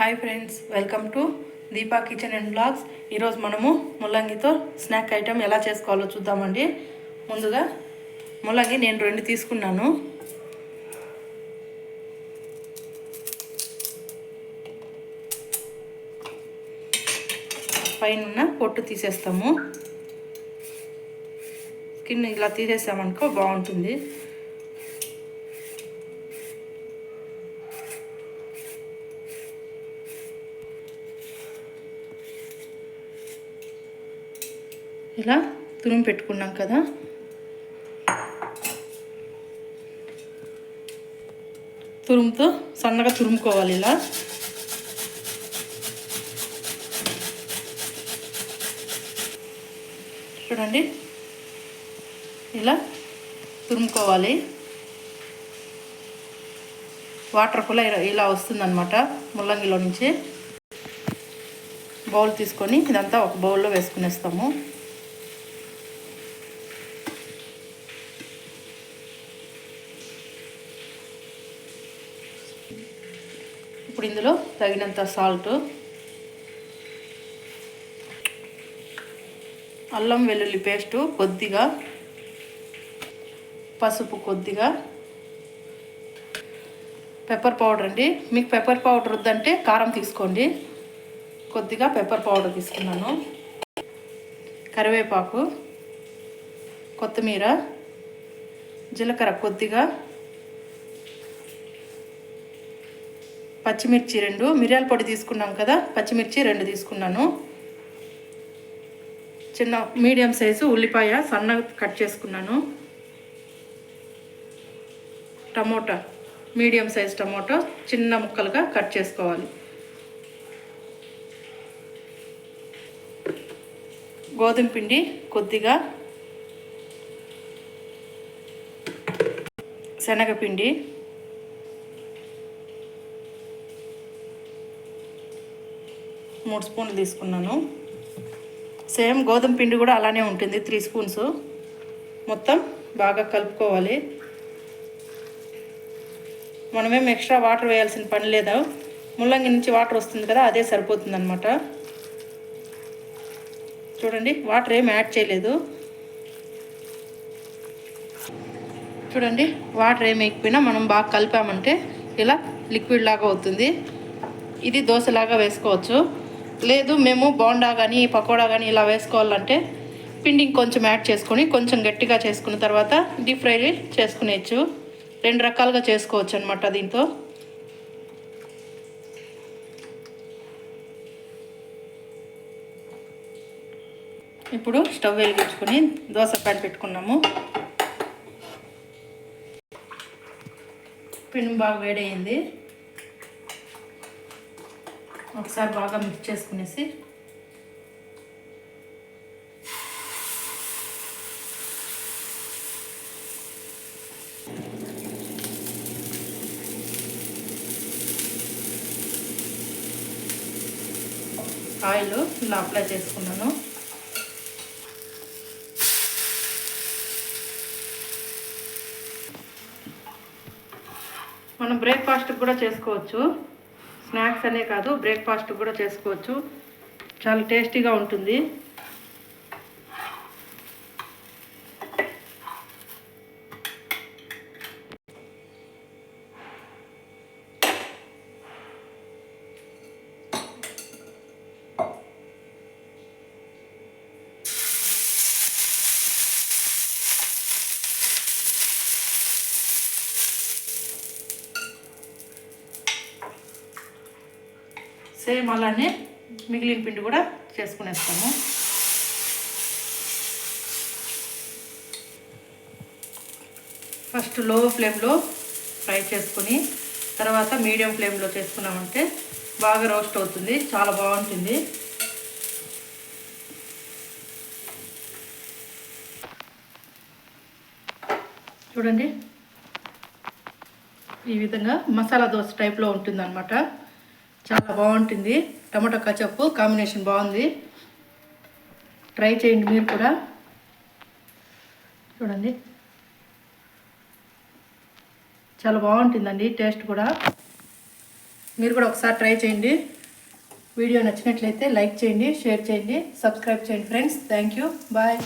Hi friends welcome to Deepa kitchen and blogs ఈరోజు మనము ముల్లంగితో snack item ఎలా చేసుకోవాలో చూద్దామండి. ముందుగా ముల్లంగి నేను రెండు తీసుకున్నాను. పైన పొట్టు తీసేస్తాము. స్కిన్ ఇలా తీసేసామనుకో బాగుంటుంది. ఇలా తురుము పెట్టుకున్నాం కదా. తురుముతో సన్నగా తురుముకోవాలి ఇలా. చూడండి. ఇలా తురుముకోవాలి. వాటర్ కూడా ఇలా వస్తుందన్నమాట ముల్లంగిలో నుంచి. బౌల్ తీసుకొని ఇదంతా ఒక బౌల్లో వేసుకునేస్తాము. ఇప్పుడు ఇందులో తగినంత సాల్ట్ అల్లం వెల్లుల్లి పేస్టు కొద్దిగా పసుపు కొద్దిగా పెప్పర్ పౌడర్ అండి. మీకు పెప్పర్ పౌడర్ వద్దంటే కారం తీసుకోండి. కొద్దిగా పెప్పర్ పౌడర్ తీసుకున్నాను. కరివేపాకు కొత్తిమీర జీలకర్ర కొద్దిగా పచ్చిమిర్చి రెండు మిరియాల పొడి తీసుకున్నాం కదా పచ్చిమిర్చి రెండు తీసుకున్నాను. చిన్న మీడియం సైజు ఉల్లిపాయ సన్నగా కట్ చేసుకున్నాను. టమోటా మీడియం సైజ్ టమోటా చిన్న ముక్కలుగా కట్ చేసుకోవాలి. గోధుమ పిండి కొద్దిగా శనగపిండి మూడు స్పూన్లు తీసుకున్నాను. సేమ్ గోధుమ పిండి కూడా అలానే ఉంటుంది త్రీ స్పూన్స్. మొత్తం బాగా కలుపుకోవాలి. మనమేం ఎక్స్ట్రా వాటర్ వేయాల్సిన పని లేదా? ముల్లంగి నుంచి వాటర్ వస్తుంది కదా అదే సరిపోతుంది అనమాట చూడండి వాటర్ ఏం యాడ్ చేయలేదు. చూడండి వాటర్ ఏమి ఎక్కిపోయినా మనం బాగా కలిపామంటే ఇలా లిక్విడ్ లాగా అవుతుంది. ఇది దోశలాగా వేసుకోవచ్చు. లేదు మేము బోండా కానీ పకోడా కానీ ఇలా వేసుకోవాలంటే పిండిని కొంచెం యాడ్ చేసుకొని కొంచెం గట్టిగా చేసుకున్న తర్వాత డీప్ ఫ్రై చేసుకునేచ్చు రెండు రకాలుగా చేసుకోవచ్చు అనమాట దీంతో. ఇప్పుడు స్టవ్ వెలిగించుకొని దోశ ప్యాన్ పెట్టుకున్నాము. పిండి బాగా వేడయింది. ఒకసారి బాగా మిక్స్ చేసుకునేసి ఆయిల్ ఇలా అప్లై చేసుకున్నాను. మనం బ్రేక్ఫాస్ట్ కూడా చేసుకోవచ్చు. స్నాక్స్ అనే కాదు బ్రేక్ఫాస్ట్ కూడా చేసుకోవచ్చు. చాలా టేస్టీగా ఉంటుంది. సేమ్ అలానే మిగిలిన పిండి కూడా చేసుకునేస్తాము. ఫస్ట్లో ఫ్లేమ్లో ఫ్రై చేసుకుని తర్వాత మీడియం ఫ్లేమ్లో చేసుకున్నామంటే బాగా రోస్ట్ అవుతుంది చాలా బాగుంటుంది. చూడండి. ఈ విధంగా మసాలా దోశ టైప్లో ఉంటుంది అనమాట చాలా బాగుంటుంది. టమాటో కచప్పు కాంబినేషన్ బాగుంది. ట్రై చేయండి మీరు కూడా. చూడండి. చాలా బాగుంటుందండి టేస్ట్ కూడా. మీరు కూడా ఒకసారి ట్రై చేయండి. వీడియో నచ్చినట్లయితే లైక్ చేయండి షేర్ చేయండి సబ్స్క్రైబ్ చేయండి ఫ్రెండ్స్. Thank you bye